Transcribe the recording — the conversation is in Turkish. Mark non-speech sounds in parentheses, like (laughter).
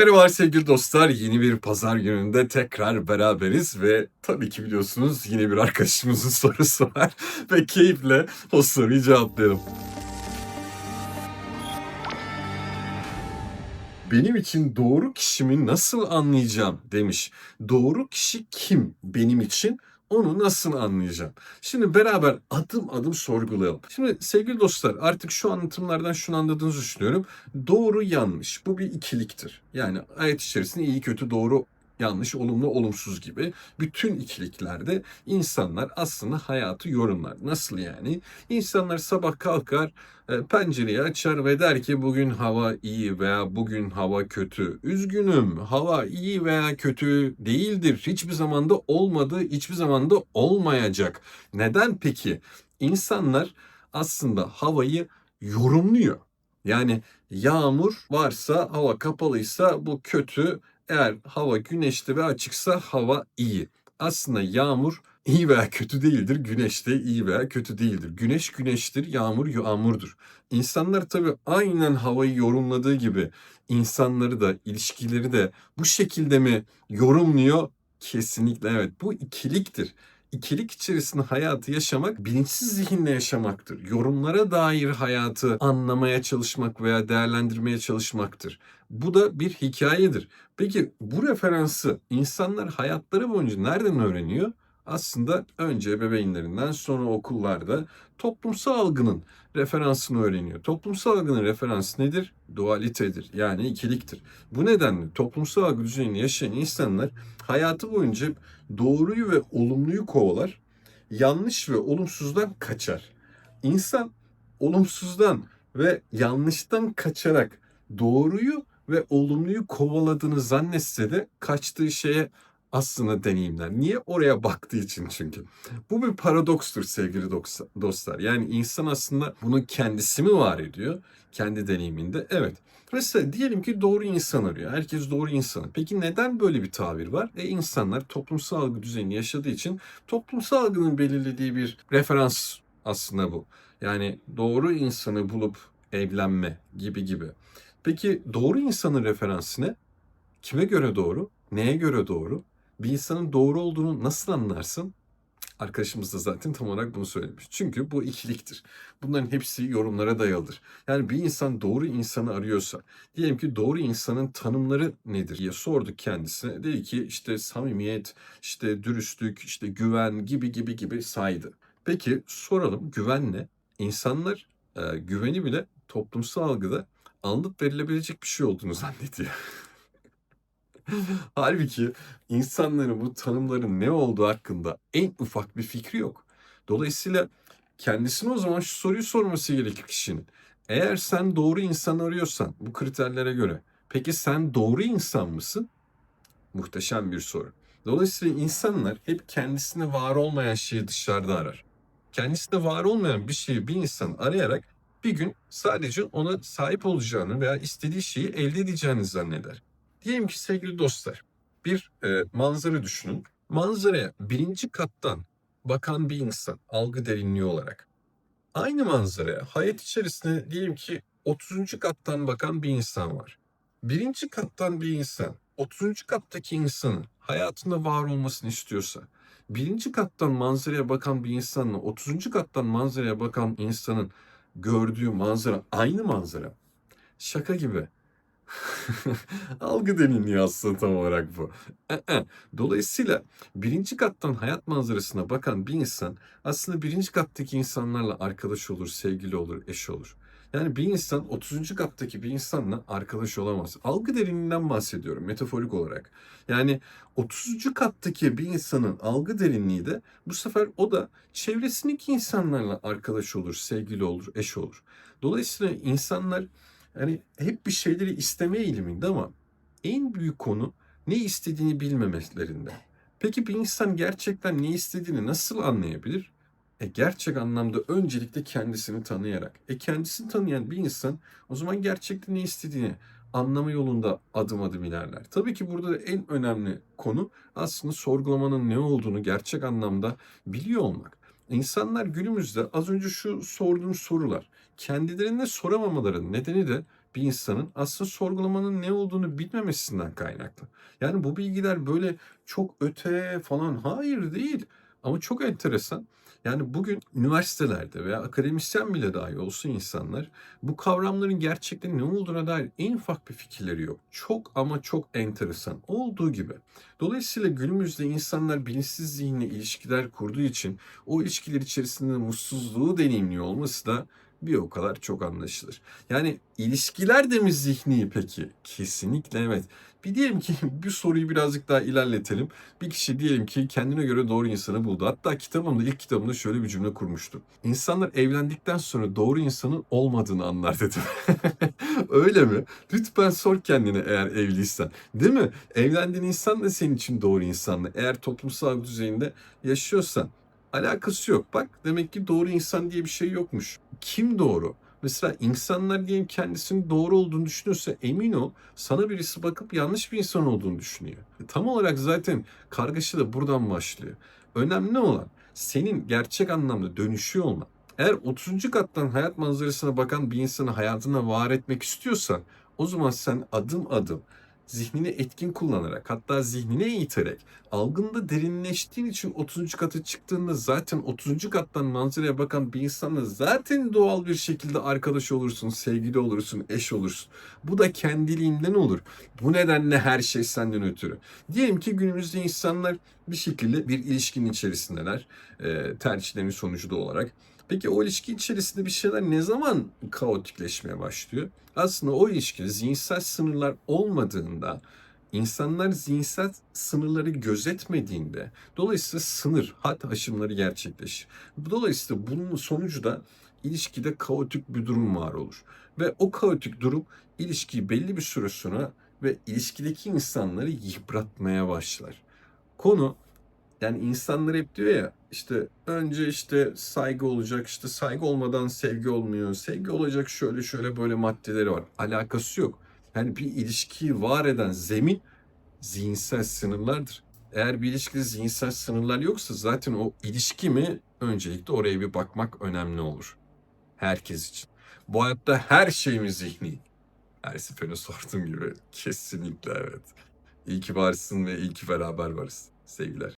Merhabalar sevgili dostlar. Yeni bir pazar gününde tekrar beraberiz ve tabii ki biliyorsunuz yine bir arkadaşımızın (laughs) sorusu var ve keyifle o soruyu cevaplayalım. Benim için doğru kişimi nasıl anlayacağım demiş. Doğru kişi kim benim için? Onu nasıl anlayacağım? Şimdi beraber adım adım sorgulayalım. Şimdi sevgili dostlar artık şu anlatımlardan şunu anladığınızı düşünüyorum. Doğru yanlış bu bir ikiliktir. Yani ayet içerisinde iyi kötü doğru yanlış, olumlu, olumsuz gibi bütün ikiliklerde insanlar aslında hayatı yorumlar. Nasıl yani? İnsanlar sabah kalkar, e, pencereyi açar ve der ki bugün hava iyi veya bugün hava kötü. Üzgünüm, hava iyi veya kötü değildir. Hiçbir zamanda olmadı, hiçbir zamanda olmayacak. Neden peki? İnsanlar aslında havayı yorumluyor. Yani yağmur varsa, hava kapalıysa bu kötü, eğer hava güneşli ve açıksa hava iyi. Aslında yağmur iyi veya kötü değildir. Güneş de iyi veya kötü değildir. Güneş güneştir, yağmur yağmurdur. İnsanlar tabii aynen havayı yorumladığı gibi insanları da, ilişkileri de bu şekilde mi yorumluyor? Kesinlikle evet. Bu ikiliktir. İkilik içerisinde hayatı yaşamak bilinçsiz zihinle yaşamaktır. Yorumlara dair hayatı anlamaya çalışmak veya değerlendirmeye çalışmaktır. Bu da bir hikayedir. Peki bu referansı insanlar hayatları boyunca nereden öğreniyor? Aslında önce ebeveynlerinden sonra okullarda toplumsal algının referansını öğreniyor. Toplumsal algının referansı nedir? Dualitedir. Yani ikiliktir. Bu nedenle toplumsal algı düzeyini yaşayan insanlar hayatı boyunca doğruyu ve olumluyu kovalar, yanlış ve olumsuzdan kaçar. İnsan olumsuzdan ve yanlıştan kaçarak doğruyu ve olumluyu kovaladığını zannetse de kaçtığı şeye aslında deneyimler. Niye? Oraya baktığı için çünkü. Bu bir paradokstur sevgili dostlar. Yani insan aslında bunu kendisi mi var ediyor? Kendi deneyiminde. Evet. Mesela diyelim ki doğru insan arıyor. Herkes doğru insan. Peki neden böyle bir tabir var? E insanlar toplumsal algı düzeyini yaşadığı için toplumsal algının belirlediği bir referans aslında bu. Yani doğru insanı bulup evlenme gibi gibi. Peki doğru insanın referansı ne? Kime göre doğru? Neye göre doğru? Bir insanın doğru olduğunu nasıl anlarsın? Arkadaşımız da zaten tam olarak bunu söylemiş. Çünkü bu ikiliktir. Bunların hepsi yorumlara dayalıdır. Yani bir insan doğru insanı arıyorsa, diyelim ki doğru insanın tanımları nedir diye sorduk kendisine. Dedi ki işte samimiyet, işte dürüstlük, işte güven gibi gibi gibi saydı. Peki soralım güven ne? İnsanlar e, güveni bile toplumsal algıda alınıp verilebilecek bir şey olduğunu (laughs) zannediyor. (laughs) Halbuki insanların bu tanımların ne olduğu hakkında en ufak bir fikri yok. Dolayısıyla kendisine o zaman şu soruyu sorması gerekir kişinin. Eğer sen doğru insan arıyorsan bu kriterlere göre peki sen doğru insan mısın? Muhteşem bir soru. Dolayısıyla insanlar hep kendisine var olmayan şeyi dışarıda arar. Kendisine var olmayan bir şeyi bir insan arayarak bir gün sadece ona sahip olacağını veya istediği şeyi elde edeceğini zanneder. Diyelim ki sevgili dostlar bir e, manzara düşünün. Manzaraya birinci kattan bakan bir insan algı derinliği olarak. Aynı manzaraya hayat içerisinde diyelim ki 30. kattan bakan bir insan var. Birinci kattan bir insan 30. kattaki insanın hayatında var olmasını istiyorsa birinci kattan manzaraya bakan bir insanla 30. kattan manzaraya bakan insanın gördüğü manzara aynı manzara. Şaka gibi. (laughs) Algı deniliyor aslında tam olarak bu. Dolayısıyla birinci kattan hayat manzarasına bakan bir insan aslında birinci kattaki insanlarla arkadaş olur, sevgili olur, eş olur. Yani bir insan 30. kattaki bir insanla arkadaş olamaz. Algı derinliğinden bahsediyorum metaforik olarak. Yani 30. kattaki bir insanın algı derinliği de bu sefer o da çevresindeki insanlarla arkadaş olur, sevgili olur, eş olur. Dolayısıyla insanlar yani hep bir şeyleri isteme eğiliminde ama en büyük konu ne istediğini bilmemeklerinde. Peki bir insan gerçekten ne istediğini nasıl anlayabilir? E gerçek anlamda öncelikle kendisini tanıyarak. E kendisini tanıyan bir insan o zaman gerçekten ne istediğini anlama yolunda adım adım ilerler. Tabii ki burada en önemli konu aslında sorgulamanın ne olduğunu gerçek anlamda biliyor olmak. İnsanlar günümüzde az önce şu sorduğum sorular kendilerine soramamaların nedeni de bir insanın aslında sorgulamanın ne olduğunu bilmemesinden kaynaklı. Yani bu bilgiler böyle çok öte falan hayır değil ama çok enteresan. Yani bugün üniversitelerde veya akademisyen bile dahi olsun insanlar bu kavramların gerçekten ne olduğuna dair en ufak bir fikirleri yok. Çok ama çok enteresan olduğu gibi. Dolayısıyla günümüzde insanlar bilinçsiz zihinle ilişkiler kurduğu için o ilişkiler içerisinde mutsuzluğu deneyimliyor olması da bir o kadar çok anlaşılır. Yani ilişkiler de mi zihni peki? Kesinlikle evet. Bir diyelim ki (laughs) bir soruyu birazcık daha ilerletelim. Bir kişi diyelim ki kendine göre doğru insanı buldu. Hatta kitabımda ilk kitabımda şöyle bir cümle kurmuştu. İnsanlar evlendikten sonra doğru insanın olmadığını anlar dedim. (laughs) Öyle mi? Lütfen sor kendine eğer evliysen. Değil mi? Evlendiğin insan da senin için doğru insan mı? Eğer toplumsal düzeyinde yaşıyorsan. Alakası yok. Bak demek ki doğru insan diye bir şey yokmuş. Kim doğru? Mesela insanlar diyelim kendisinin doğru olduğunu düşünüyorsa emin ol sana birisi bakıp yanlış bir insan olduğunu düşünüyor. E, Tam olarak zaten kargaşa da buradan başlıyor. Önemli olan senin gerçek anlamda dönüşüyor olman. Eğer 30. kattan hayat manzarasına bakan bir insanı hayatına var etmek istiyorsan o zaman sen adım adım zihnini etkin kullanarak hatta zihnine iterek algında derinleştiğin için 30. kata çıktığında zaten 30. kattan manzaraya bakan bir insanla zaten doğal bir şekilde arkadaş olursun, sevgili olursun, eş olursun. Bu da kendiliğinden olur. Bu nedenle her şey senden ötürü. Diyelim ki günümüzde insanlar bir şekilde bir ilişkinin içerisindeler. E, tercihlerin sonucu da olarak. Peki o ilişki içerisinde bir şeyler ne zaman kaotikleşmeye başlıyor? Aslında o ilişkide zihinsel sınırlar olmadığında, insanlar zihinsel sınırları gözetmediğinde, dolayısıyla sınır, hat aşımları gerçekleşir. Dolayısıyla bunun sonucu da ilişkide kaotik bir durum var olur. Ve o kaotik durum ilişkiyi belli bir süre sonra ve ilişkideki insanları yıpratmaya başlar. Konu yani insanlar hep diyor ya işte önce işte saygı olacak işte saygı olmadan sevgi olmuyor. Sevgi olacak şöyle şöyle böyle maddeleri var. Alakası yok. Yani bir ilişkiyi var eden zemin zihinsel sınırlardır. Eğer bir ilişkide zihinsel sınırlar yoksa zaten o ilişki mi öncelikle oraya bir bakmak önemli olur. Herkes için. Bu hayatta her şeyimiz zihni. Her seferinde sorduğum gibi kesinlikle evet. İyi ki varsın ve iyi ki beraber varız. Sevgiler.